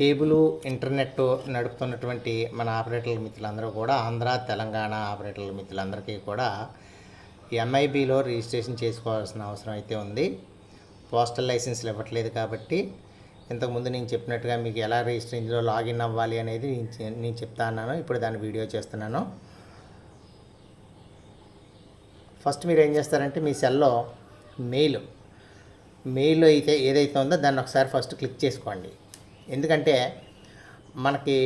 Cable internet నడుపుతున్నటువంటి మన ఆపరేటర్ల మిత్రులందరూ కూడా ఆంధ్ర తెలంగాణ ఆపరేటర్ల మిత్రులందరికీ కూడా ఎంఐబిలో రిజిస్ట్రేషన్ చేసుకోవాల్సిన అవసరం అయితే ఉంది. పోస్టల్ లైసెన్స్లు ఇవ్వట్లేదు కాబట్టి ఇంతకుముందు నేను చెప్పినట్టుగా మీకు ఎలా రిజిస్ట్రేషన్లో లాగిన్ అవ్వాలి అనేది నేను చెప్తా అన్నాను. ఇప్పుడు దాని వీడియో చేస్తున్నాను. ఫస్ట్ మీరు ఏం చేస్తారంటే మీ సెల్లో మెయిల్ మెయిల్లో అయితే ఏదైతే ఉందో దాన్ని ఒకసారి ఫస్ట్ క్లిక్ చేసుకోండి. ఎందుకంటే మనకి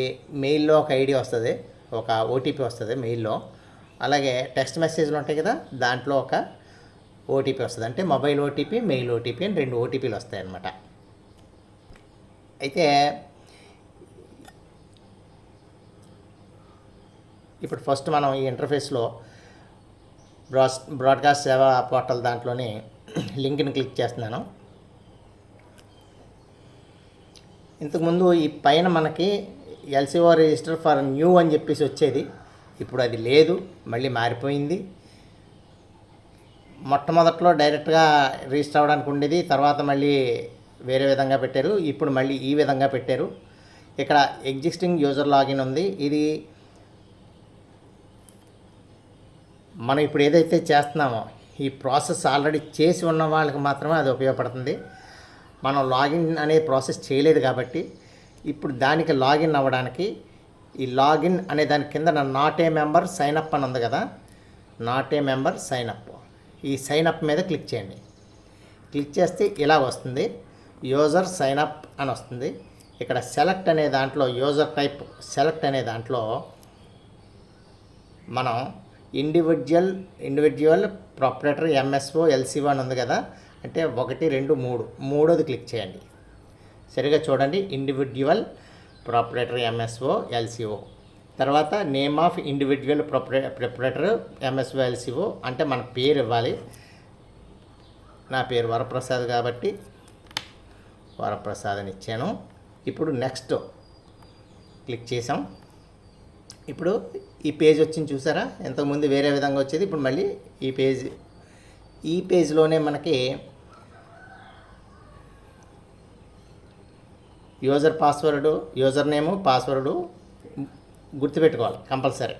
మెయిల్లో ఒక ఐడి వస్తుంది ఒక ఓటీపీ వస్తుంది మెయిల్లో. అలాగే టెక్స్ట్ మెసేజ్లు ఉంటాయి కదా దాంట్లో ఒక ఓటీపీ వస్తుంది. అంటే మొబైల్ ఓటీపీ మెయిల్ ఓటీపీ అని రెండు ఓటీపీలు వస్తాయి అన్నమాట అయితే ఇప్పుడు ఫస్ట్ మనం ఈ ఇంటర్ఫేస్లో బ్రాస్ బ్రాడ్కాస్ట్ సేవా పోర్టల్ దాంట్లోని లింక్ని క్లిక్ చేస్తున్నాను. ఇంతకుముందు ఈ పైన మనకి ఎల్సీఓ రిజిస్టర్ ఫర్ న్యూ అని చెప్పేసి వచ్చేది. ఇప్పుడు అది లేదు మళ్ళీ మారిపోయింది. మొట్టమొదట్లో డైరెక్ట్గా రిజిస్టర్ అవ్వడానికి ఉండేది తర్వాత మళ్ళీ వేరే విధంగా పెట్టారు ఇప్పుడు మళ్ళీ ఈ విధంగా పెట్టారు. ఇక్కడ ఎగ్జిస్టింగ్ యూజర్ లాగిన్ ఉంది. ఇది మనం ఇప్పుడు ఏదైతే చేస్తున్నామో ఈ ప్రాసెస్ ఆల్రెడీ చేసి ఉన్న వాళ్ళకి మాత్రమే అది ఉపయోగపడుతుంది. మనం లాగిన్ అనే ప్రాసెస్ చేయలేదు కాబట్టి ఇప్పుడు దానికి లాగిన్ అవ్వడానికి ఈ లాగిన్ అనే దాని కింద not a member sign up అని ఉంది కదా. Not a member sign up. ఈ సైన్ అప్ మీద క్లిక్ చేయండి. క్లిక్ చేస్తే ఇలా వస్తుంది. యూజర్ సైన్ అప్ అని వస్తుంది. ఇక్కడ సెలెక్ట్ అనే దాంట్లో యూజర్ టైప్ సెలెక్ట్ అనే దాంట్లో మనం individual individual proprietor MSO LCO అని ఉంది కదా. అంటే ఒకటి రెండు మూడు. మూడోది క్లిక్ చేయండి. సరిగా చూడండి. ఇండివిడ్యువల్ ప్రాపరేటర్ ఎంఎస్ఓ ఎల్సిఓ తర్వాత నేమ్ ఆఫ్ ఇండివిజువల్ ప్రొపరే ప్రిపరేటర్ ఎంఎస్ఓ ఎల్సిఓ అంటే మన పేరు ఇవ్వాలి. నా పేరు వరప్రసాద్ కాబట్టి వరప్రసాద్ అని ఇచ్చాను. ఇప్పుడు నెక్స్ట్ క్లిక్ చేసాం ఇప్పుడు ఈ పేజ్ వచ్చింది చూసారా? ఇంతకుముందు వేరే విధంగా వచ్చేది. ఇప్పుడు మళ్ళీ ఈ పేజ్ ఈ పేజ్లోనే మనకి user password user name password గుర్తుపెట్టుకోవాలి కంపల్సరీ.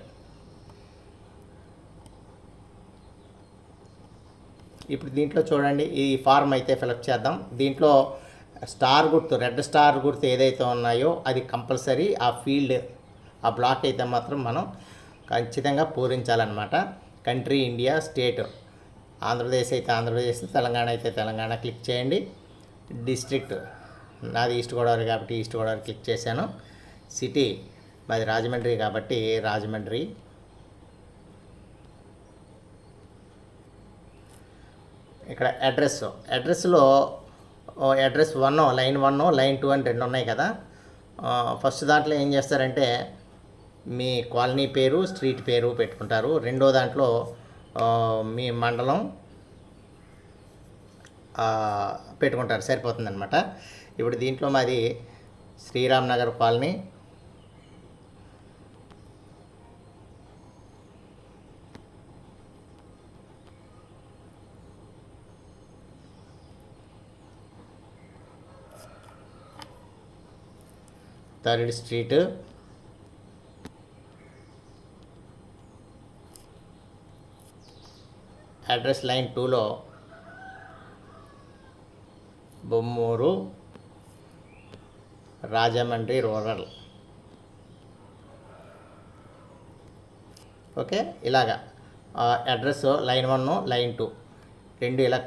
ఇప్పుడు దీంట్లో చూడండి ఈ ఫార్మ్ అయితే ఫిలప్ చేద్దాం. దీంట్లో స్టార్ గుర్తు రెడ్ స్టార్ గుర్తు ఏదైతే ఉన్నాయో అది కంపల్సరీ ఆ ఫీల్డ్ ఆ బ్లాక్ అయితే మాత్రం మనం ఖచ్చితంగా పూరించాలన్నమాట. కంట్రీ ఇండియా స్టేట్ ఆంధ్రప్రదేశ్ అయితే ఆంధ్రప్రదేశ్ తెలంగాణ అయితే తెలంగాణ క్లిక్ చేయండి. డిస్ట్రిక్ట్ నాది ఈస్ట్ గోదావరి కాబట్టి ఈస్ట్ గోదావరి క్లిక్ చేశాను. సిటీ మాది రాజమండ్రి కాబట్టి రాజమండ్రి. ఇక్కడ అడ్రస్ అడ్రస్లో address one line one line two అని రెండు ఉన్నాయి కదా. ఫస్ట్ దాంట్లో ఏం చేస్తారంటే మీ కాలనీ పేరు స్ట్రీట్ పేరు పెట్టుకుంటారు. రెండో దాంట్లో మీ మండలం పెట్టుకుంటారు. సరిపోతుందన్నమాట. ఇప్పుడు దీంట్లో మాది Sriram Nagar colony. Third street. Address line టూలో బొమ్మూరు. రాజమండ్రి రూరల్. ఓకే ఇలాగా. Address line one line two. రెండు ఇలా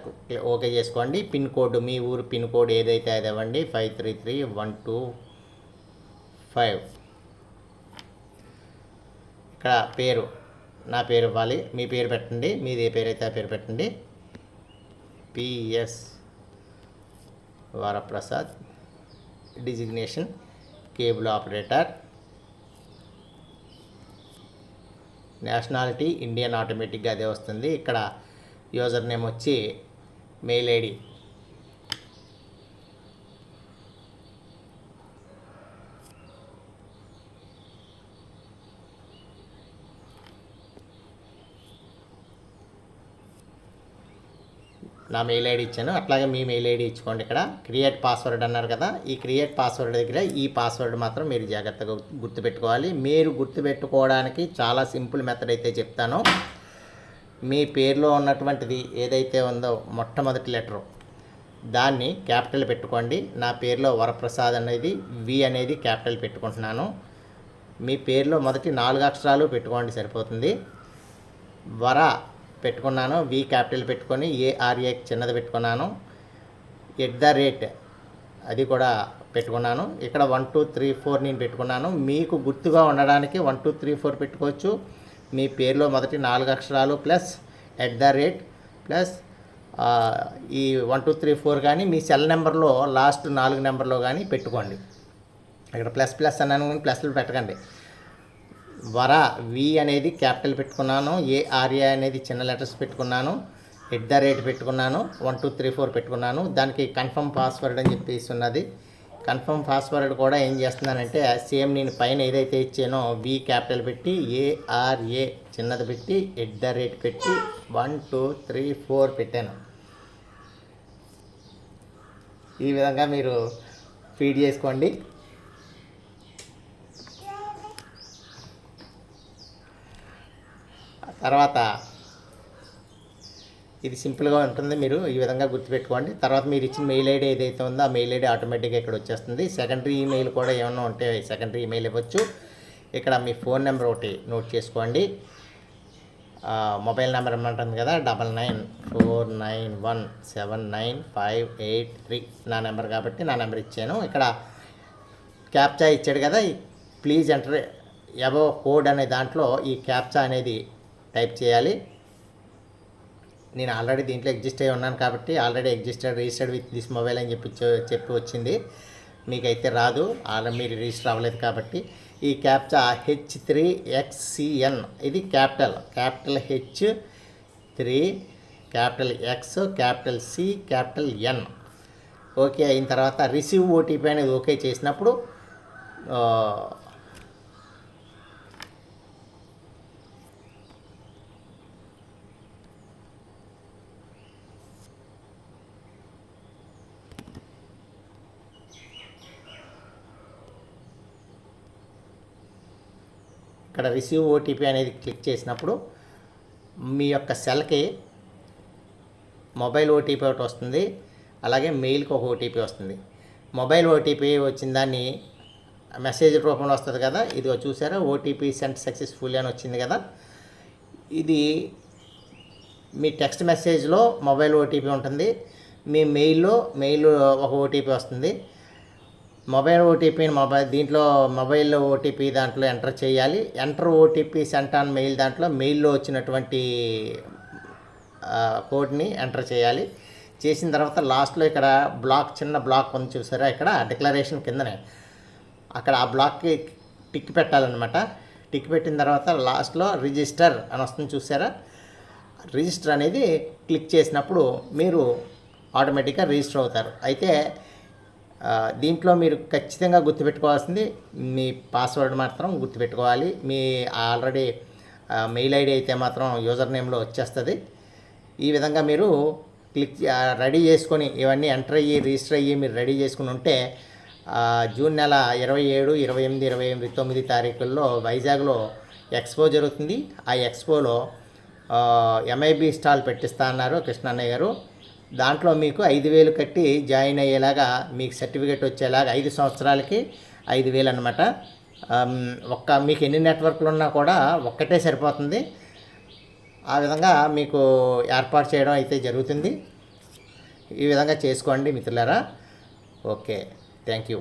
ఓకే చేసుకోండి. పిన్ కోడ్ మీ ఊరు పిన్ కోడ్ ఏదైతే అది ఇవ్వండి. Five three three one two five. ఇక్కడ పేరు నా పేరు ఇవ్వాలి. మీ పేరు పెట్టండి. మీది ఏ పేరు అయితే ఆ పేరు పెట్టండి. PS Varaprasad designation cable operator nationality Indian ఆటోమేటిక్గా అదే వస్తుంది. ఇక్కడ యూజర్ నేమ్ వచ్చి మెయిల్ ఐడి నా మెయిల్ ఐడి ఇచ్చాను. అట్లాగే మీ మెయిల్ ఐడి ఇచ్చుకోండి ఇక్కడ. క్రియేట్ పాస్వర్డ్ అన్నారు కదా ఈ క్రియేట్ పాస్వర్డ్ దగ్గర ఈ పాస్వర్డ్ మాత్రం మీరు జాగ్రత్తగా గుర్తుపెట్టుకోవాలి. మీరు గుర్తుపెట్టుకోవడానికి చాలా సింపుల్ మెథడ్ అయితే చెప్తాను. మీ పేరులో ఉన్నటువంటిది ఏదైతే ఉందో మొట్టమొదటి లెటరు దాన్ని క్యాపిటల్ పెట్టుకోండి. నా పేరులో వరప్రసాద్ అనేది వి అనేది క్యాపిటల్ పెట్టుకుంటున్నాను. మీ పేరులో మొదటి నాలుగు అక్షరాలు పెట్టుకోండి సరిపోతుంది. వర పెట్టుకున్నాను. వి క్యాపిటల్ పెట్టుకొని ఏఆర్ఏ చిన్నది పెట్టుకున్నాను. ఎట్ ద రేట్ అది కూడా పెట్టుకున్నాను. ఇక్కడ వన్ టూ త్రీ ఫోర్ నేను పెట్టుకున్నాను. మీకు గుర్తుగా ఉండడానికి వన్ టూ త్రీ ఫోర్ పెట్టుకోవచ్చు. మీ పేరులో మొదటి నాలుగు అక్షరాలు plus at the rate plus ఈ వన్ టూ త్రీ ఫోర్ కానీ మీ సెల్ నెంబర్లో లాస్ట్ నాలుగు నెంబర్లో కానీ పెట్టుకోండి. ఇక్కడ ప్లస్ ప్లస్ అన్నాను కానీ ప్లస్లు పెట్టకండి. వర వి అనేది క్యాపిటల్ పెట్టుకున్నాను ఏఆర్ఏ అనేది చిన్న లెటర్స్ పెట్టుకున్నాను ఎట్ ద రేట్ పెట్టుకున్నాను వన్ టూ త్రీ ఫోర్ పెట్టుకున్నాను. దానికి కన్ఫర్మ్ పాస్వర్డ్ అని చెప్పేసి ఉన్నది. కన్ఫర్మ్ పాస్వర్డ్ కూడా ఏం చేస్తున్నానంటే సేమ్ నేను పైన ఏదైతే ఇచ్చానో వి క్యాపిటల్ పెట్టి ఏఆర్ఏ చిన్నది పెట్టి ఎట్ ద రేట్ పెట్టి వన్ టూ త్రీ ఫోర్ పెట్టాను. ఈ విధంగా మీరు ఫీడ్ చేసుకోండి. తర్వాత ఇది సింపుల్గా ఉంటుంది. మీరు ఈ విధంగా గుర్తుపెట్టుకోండి. తర్వాత మీరు ఇచ్చిన మెయిల్ ఐడి ఏదైతే ఉందో ఆ మెయిల్ ఐడి ఆటోమేటిక్గా ఇక్కడ వచ్చేస్తుంది. సెకండరీ ఈమెయిల్ కూడా ఏమైనా ఉంటే సెకండరీ ఈమెయిల్ ఇవ్వచ్చు. ఇక్కడ మీ ఫోన్ నెంబర్ ఒకటి నోట్ చేసుకోండి. మొబైల్ నెంబర్ ఏమంటుంది కదా double nine four nine one seven nine five eight three నా నెంబర్ కాబట్టి నా నెంబర్ ఇచ్చాను. ఇక్కడ క్యాప్చా ఇచ్చాడు కదా ప్లీజ్ ఎంటర్ ఎబో కోడ్ అనే దాంట్లో ఈ క్యాప్చా అనేది టైప్ చేయాలి. నేను ఆల్రెడీ దీంట్లో ఎగ్జిస్ట్ అయి ఉన్నాను కాబట్టి already existed registered with this mobile అని చెప్పి చెప్పి వచ్చింది. మీకైతే రాదు. ఆల్రెడీ మీరు రిజిస్టర్ అవ్వలేదు కాబట్టి. ఈ క్యాప్చా హెచ్ త్రీ ఎక్స్సిఎన్ ఇది capital. Capital H three capital X capital C capital N. Okay అయిన తర్వాత రిసీవ్ ఓటీపీ అనేది ఓకే చేసినప్పుడు ఇక్కడ రిసీవ్ ఓటీపీ అనేది క్లిక్ చేసినప్పుడు మీ యొక్క సెల్కి మొబైల్ ఓటీపీ ఒకటి వస్తుంది అలాగే మెయిల్కి ఒక ఓటీపీ వస్తుంది. మొబైల్ ఓటీపీ వచ్చిన దాన్ని మెసేజ్ రూపంలో వస్తుంది కదా ఇది చూసారా ఓటీపీ సెంట్ సక్సెస్ఫుల్ అని వచ్చింది కదా. ఇది మీ టెక్స్ట్ మెసేజ్లో మొబైల్ ఓటీపీ ఉంటుంది మీ మెయిల్లో మెయిల్ ఒక ఓటీపీ వస్తుంది. మొబైల్ ఓటీపీని మొబైల్ దీంట్లో మొబైల్ ఓటీపీ దాంట్లో ఎంటర్ చేయాలి. Enter OTP sent on mail దాంట్లో మెయిల్లో వచ్చినటువంటి కోడ్ని ఎంటర్ చేయాలి. చేసిన తర్వాత లాస్ట్లో ఇక్కడ బ్లాక్ చిన్న బ్లాక్ ఉంది చూసారా? ఇక్కడ డిక్లరేషన్ కిందనే. అక్కడ ఆ బ్లాక్కి టిక్ పెట్టాలన్నమాట. టిక్ పెట్టిన తర్వాత లాస్ట్లో రిజిస్టర్ అని వస్తుంది చూసారా? రిజిస్టర్ అనేది క్లిక్ చేసినప్పుడు మీరు ఆటోమేటిక్గా రిజిస్టర్ అవుతారు. అయితే దీంట్లో మీరు ఖచ్చితంగా గుర్తుపెట్టుకోవాల్సింది మీ పాస్వర్డ్ మాత్రం గుర్తుపెట్టుకోవాలి. మీ ఆల్రెడీ మెయిల్ ఐడి అయితే మాత్రం యూజర్ నేమ్లో వచ్చేస్తుంది. ఈ విధంగా మీరు క్లిక్ రెడీ చేసుకొని ఇవన్నీ ఎంటర్ అయ్యి రిజిస్టర్ అయ్యి మీరు రెడీ చేసుకుని ఉంటే జూన్ నెల ఇరవై ఏడు ఇరవై ఎనిమిది ఇరవై ఎనిమిది తొమ్మిది తారీఖుల్లో వైజాగ్లో ఎక్స్పో జరుగుతుంది. ఆ ఎక్స్పోలో ఎంఐబి స్టాల్ పెట్టిస్తా అన్నారు కృష్ణన్నయ్య గారు. దాంట్లో మీకు ఐదు వేలు కట్టి జాయిన్ అయ్యేలాగా మీకు సర్టిఫికేట్ వచ్చేలాగా ఐదు సంవత్సరాలకి ఐదు వేలు అనమాట ఒక్క మీకు ఎన్ని నెట్వర్క్లు ఉన్నా కూడా ఒక్కటే సరిపోతుంది. ఆ విధంగా మీకు ఏర్పాటు చేయడం అయితే జరుగుతుంది. ఈ విధంగా చేసుకోండి మిత్రులారా. ఓకే. Thank you.